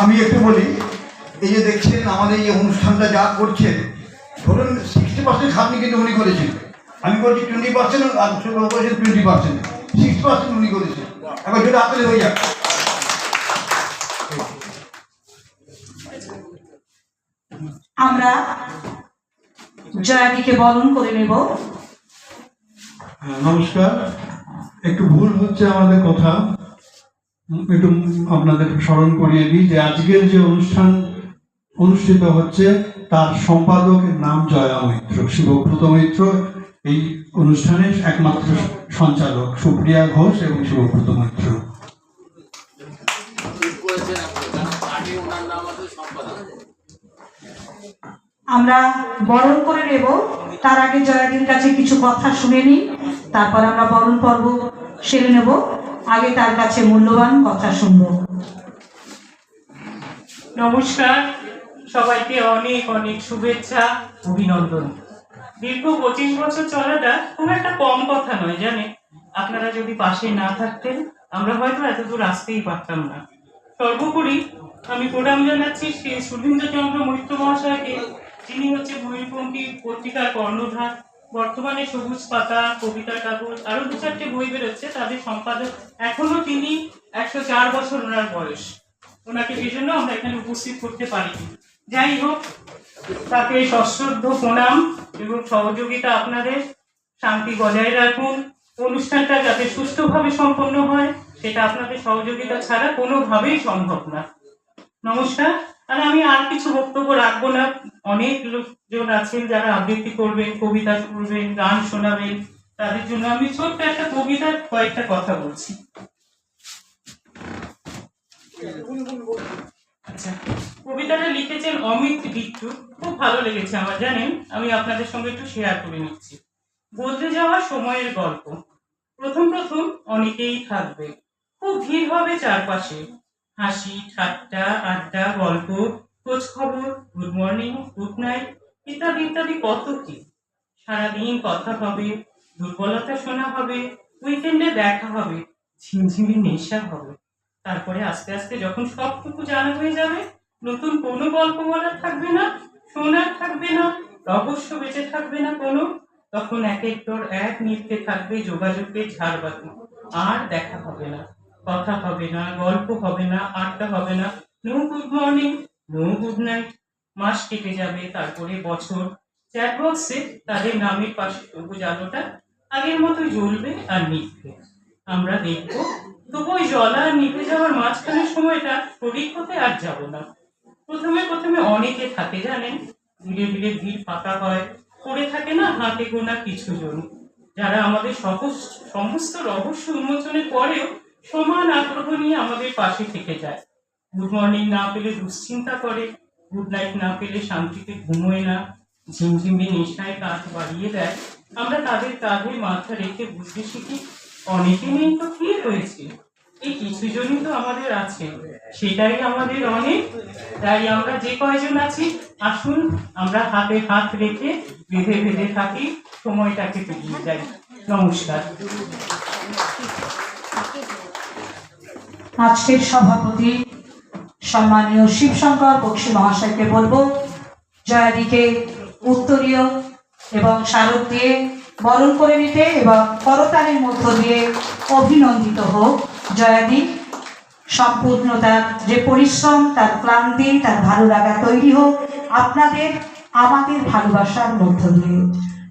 আমি একটু বলি এই যে দেখছেন আমাদের এই অনুষ্ঠানটা যা করছেন ধরুন সিক্সটি পার্সেন্ট খাটনি কিন্তু উনি করেছেন। আমি বলছি টোয়েন্টি পার্সেন্ট আর বলছেন টোয়েন্টি পার্সেন্ট সিক্সটি পার্সেন্ট উনি করেছেন। এবার যদি আপেল হয়ে যাক। আমরা জয়াদিকে বরণ করে নেব। হ্যাঁ, নমস্কার। একটু ভুল হচ্ছে আমাদের কথা। একটু আপনাদের স্মরণ করিয়ে দিই যে আজকের যে অনুষ্ঠান অনুষ্ঠিত হচ্ছে, তার সম্পাদকের নাম জয়া মৈত্র, শিবব্রত মৈত্র। এই অনুষ্ঠানের একমাত্র সঞ্চালক সুপ্রিয়া ঘোষ এবং শিবব্রত মৈত্র। আমরা বরণ করে নেব। তার আগে জয়াদির কাছে কিছু কথা শুনে নিই, তারপর আমরা বরণ পর্ব সেরে নেব। আগে তার কাছে মূল্যবান কথা শুনব। নমস্কার। সবাইকে অনেক অনেক শুভেচ্ছা, অভিনন্দন। দীর্ঘ পঁচিশ বছর চলাটা খুব একটা কম কথা নয় জানে আপনারা যদি পাশে না থাকতেন, আমরা হয়তো এত দূর আসতেই পারতাম না। সর্বোপরি আমি প্রণাম জানাচ্ছি শ্রী সুধীন্দ্রচন্দ্র মৈত্র মহাশয়কে যিনি হচ্ছে ভূমিপঙ্খী পত্রিকার কর্ণধার। বর্তমানে সবুজ পাতা কবিতা কাগজ আরও দু চারটে বই বেরোচ্ছে। তাদের সম্পাদক এখনও তিনি একশো চার বছর ওনার বয়স। ওনাকে সেই জন্য আমরা এখানে উপস্থিত করতে পারিনি। যাই হোক, তাকে সশ্রদ্ধ প্রণাম এবং সহযোগিতা আপনাদের। শান্তি বজায় রাখুন। অনুষ্ঠানটা যাতে সুষ্ঠুভাবে সম্পন্ন হয়, সেটা আপনাদের সহযোগিতা ছাড়া কোনোভাবেই সম্ভব না। নমস্কার। আর আমি আর কিছু বক্তব্য রাখব না। অনেক লোকজন আছেন যারা আবৃত্তি করবেন, কবিতা করবেন গান শোনাবেন। তাদের জন্য আমি ছোট্ট একটা কবিতার কয়েকটা কথা বলছি। আচ্ছা কবিতাটা লিখেছেন অমিত বিট্টু। খুব ভালো লেগেছে আমার, জানেন? আমি আপনাদের সঙ্গে একটু শেয়ার করে নিচ্ছি। বদলে যাওয়া সময়ের গল্প। প্রথম প্রথম অনেকেই থাকবে। খুব ভিড় হবে চারপাশে। হাসি, ঠাট্টা, আড্ডা, গল্প খোঁজ খবর গুড মর্নিং, গুড নাইট, ইত্যাদি ইত্যাদি কত কি? সারাদিন কথা হবে, দুর্বলতা শোনা হবে উইকেন্ডে দেখা হবে, ঝিমঝিমি নেশা হবে। তারপরে আস্তে আস্তে যখন সবটুকু জানা হয়ে যাবে, নতুন কোনো গল্প বলার থাকবে না, শোনার থাকবে না, রহস্য বেঁচে থাকবে না কোনো, তখন এক একটর এক নিত্যে থাকবে যোগাযোগের ঝাড়বাতি, আর দেখা হবে না। কথা হবে না, গল্প হবে না, আড্ডা হবে না। No good morning no good night মাস কেটে যাবে তারপরে বছর। চ্যাট বক্সে তাদের নামের পাশে সবুজ আলোটা আগের মতো জ্বলবে আর নিভবে আমরা দেখব। তবু ওই জলা আর নিভে যাওয়ার মাঝখানের সময়টা শরীর হতে আর যাব না। প্রথমে প্রথমে অনেকে থাকে জানেন, ধীরে ধীরে ভিড় ফাঁকা হয়। পড়ে থাকে না হাতে গোনা কিছু জন। যারা আমাদের সমস্ত রহস্য উন্মোচনের পরেও সমান আগ্রহ নিয়ে আমাদের পাশে থেকে যায়। গুড মর্নিং না পেলে দুশ্চিন্তা করে গুড নাইট না পেলে শান্তিতে ঘুমোয় না, ঝিমঝিমে নেশায় কাঁধ বাড়িয়ে দেয়। আমরা তাদের কাঁধে মাথা রেখে বুঝতে শিখি, অনেকে নেই তো কি হয়েছে এই কিছু জনই তো আমাদের আছে। সেটাই আমাদের অনেক। তাই আমরা যে কয়জন আছি, আসুন, আমরা হাতে হাত রেখে বেঁধে বেঁধে থাকি, সময়টাকে পেরিয়ে যাই। নমস্কার। আজকের সভাপতি, সম্মানীয় শিবশঙ্কর বক্সী মহাশয়কে বলব, জয়াদিকে উত্তরীয় এবং স্মারক দিয়ে বরণ করে নিতে এবং করতালের মধ্য দিয়ে অভিনন্দিত হোক। জয়াদি সম্পূর্ণ তার যে পরিশ্রম, তার ক্লান্তি, তার ভালো লাগা তৈরি হোক, আপনাদের, আমাদের ভালোবাসার মধ্য দিয়ে।